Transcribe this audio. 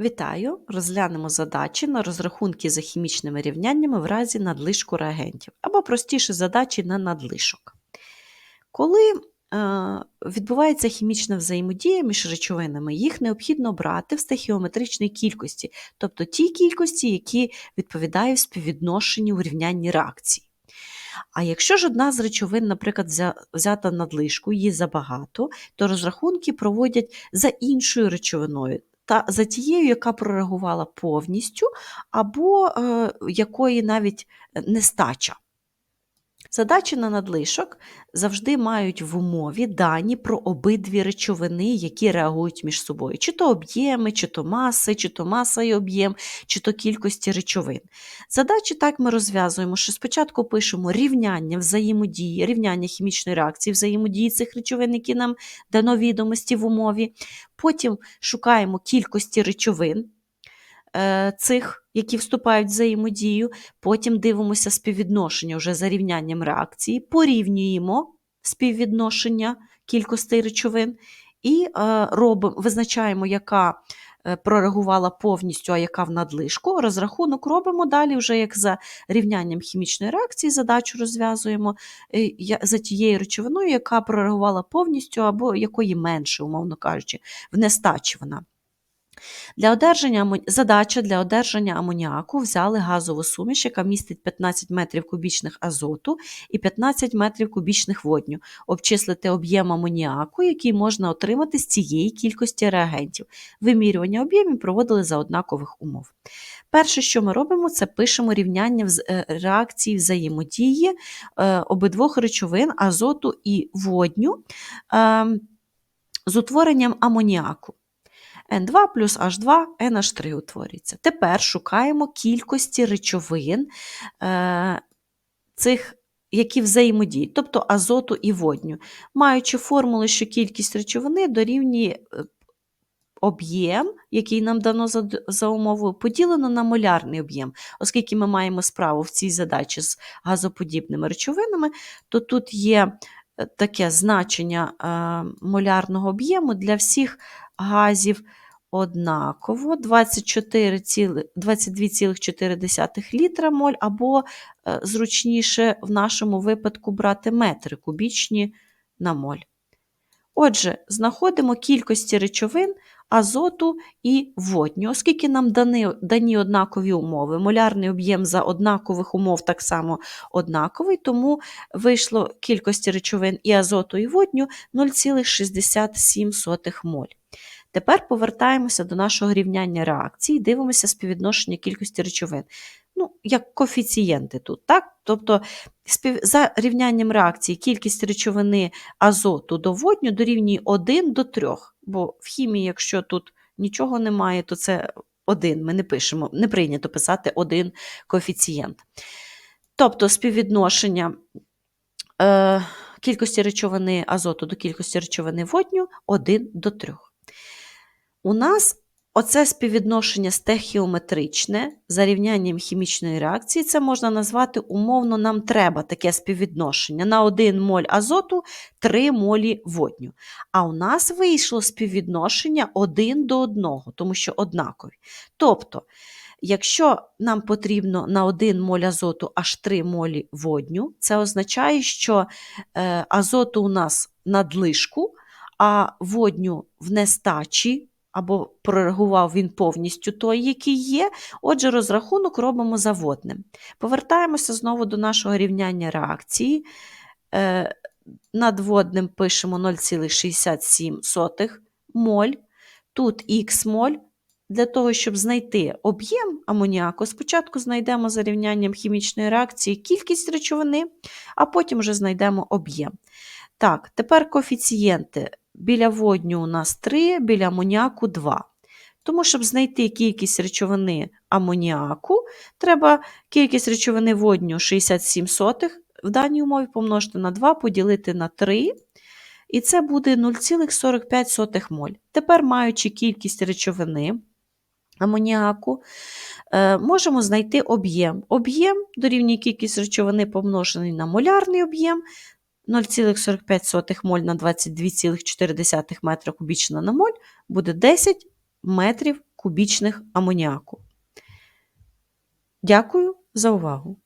Вітаю! Розглянемо задачі на розрахунки за хімічними рівняннями в разі надлишку реагентів, або простіше задачі на надлишок. Коли е, відбувається хімічна взаємодія між речовинами, їх необхідно брати в стахіометричній кількості, тобто ті кількості, які відповідають співвідношенню у рівнянні реакцій. А якщо ж одна з речовин, наприклад, взята надлишку, її забагато, то розрахунки проводять за іншою речовиною, та за тією, яка прореагувала повністю, або е, якої навіть нестача. Задачі на надлишок завжди мають в умові дані про обидві речовини, які реагують між собою, чи то об'єми, чи то маси, чи то маса і об'єм, чи то кількості речовин. Задачі так ми розв'язуємо, що спочатку пишемо рівняння взаємодії, рівняння хімічної реакції взаємодії цих речовин, які нам дано відомості в умові. Потім шукаємо кількості речовин цих, які вступають в взаємодію. Потім дивимося співвідношення вже за рівнянням реакції, порівнюємо співвідношення кількостей речовин і е, робимо, визначаємо, яка е, прореагувала повністю, а яка в надлишку. Розрахунок робимо далі, вже як за рівнянням хімічної реакції, задачу розв'язуємо е, за тією речовиною, яка прореагувала повністю, або якої менше, умовно кажучи, в нестачі вона. Для одержання задача для одержання амоніаку взяли газову суміш, яка містить 15 метрів кубічних азоту і 15 метрів кубічних водню. Обчислити об'єм амоніаку, який можна отримати з цієї кількості реагентів. Вимірювання об'ємів проводили за однакових умов. Перше, що ми робимо, це пишемо рівняння е, реакції взаємодії е, обидвох речовин азоту і водню е, з утворенням амоніаку. N2 плюс H2, NH3 утворюється. Тепер шукаємо кількості речовин е, цих, які взаємодіють, тобто азоту і водню, маючи формулу, що кількість речовини дорівнює е, об'єм, який нам дано за, за умовою, поділено на молярний об'єм. Оскільки ми маємо справу в цій задачі з газоподібними речовинами, то тут є е, таке значення е, молярного об'єму для всіх газів однаково 24 22,4 літра моль, або е, зручніше в нашому випадку брати метри кубічні на моль. Отже, знаходимо кількості речовин азоту і водню, оскільки нам дані, дані однакові умови. Молярний об'єм за однакових умов так само однаковий, тому вийшло кількості речовин і азоту, і водню 0,67 моль. Тепер повертаємося до нашого рівняння реакції, дивимося співвідношення кількості речовин. Ну, як коефіцієнти тут, так? Тобто за рівнянням реакції кількість речовини азоту до водню дорівнює 1 до 3. Бо в хімії, якщо тут нічого немає, то це 1. Ми не пишемо, не прийнято писати один коефіцієнт. Тобто співвідношення е, кількості речовини азоту до кількості речовини водню 1 до 3. У нас оце співвідношення стехіометричне за рівнянням хімічної реакції, це можна назвати умовно нам треба таке співвідношення. На 1 моль азоту 3 молі водню. А у нас вийшло співвідношення 1 до 1, тому що однакові. Тобто, якщо нам потрібно на 1 моль азоту аж 3 молі водню, це означає, що е, азоту у нас надлишку, а водню в нестачі, або прореагував він повністю той, який є. Отже, розрахунок робимо за водним. Повертаємося знову до нашого рівняння реакції. Е, Над водним пишемо 0,67 моль. Тут х моль. Для того, щоб знайти об'єм амоніаку, спочатку знайдемо за рівнянням хімічної реакції кількість речовини, а потім вже знайдемо об'єм. Так, тепер коефіцієнти. Біля водню у нас 3, біля амоніаку 2. Тому, щоб знайти кількість речовини амоніаку, треба кількість речовини водню 67 сотих в даній умові помножити на 2, поділити на 3, і це буде 0,45 моль. Тепер, маючи кількість речовини амоніаку, е, можемо знайти об'єм. Об'єм дорівнює кількість речовини помножений на молярний об'єм, 0,45 моль на 22,4 метра кубічна на моль буде 10 метрів кубічних амоніаку. Дякую за увагу!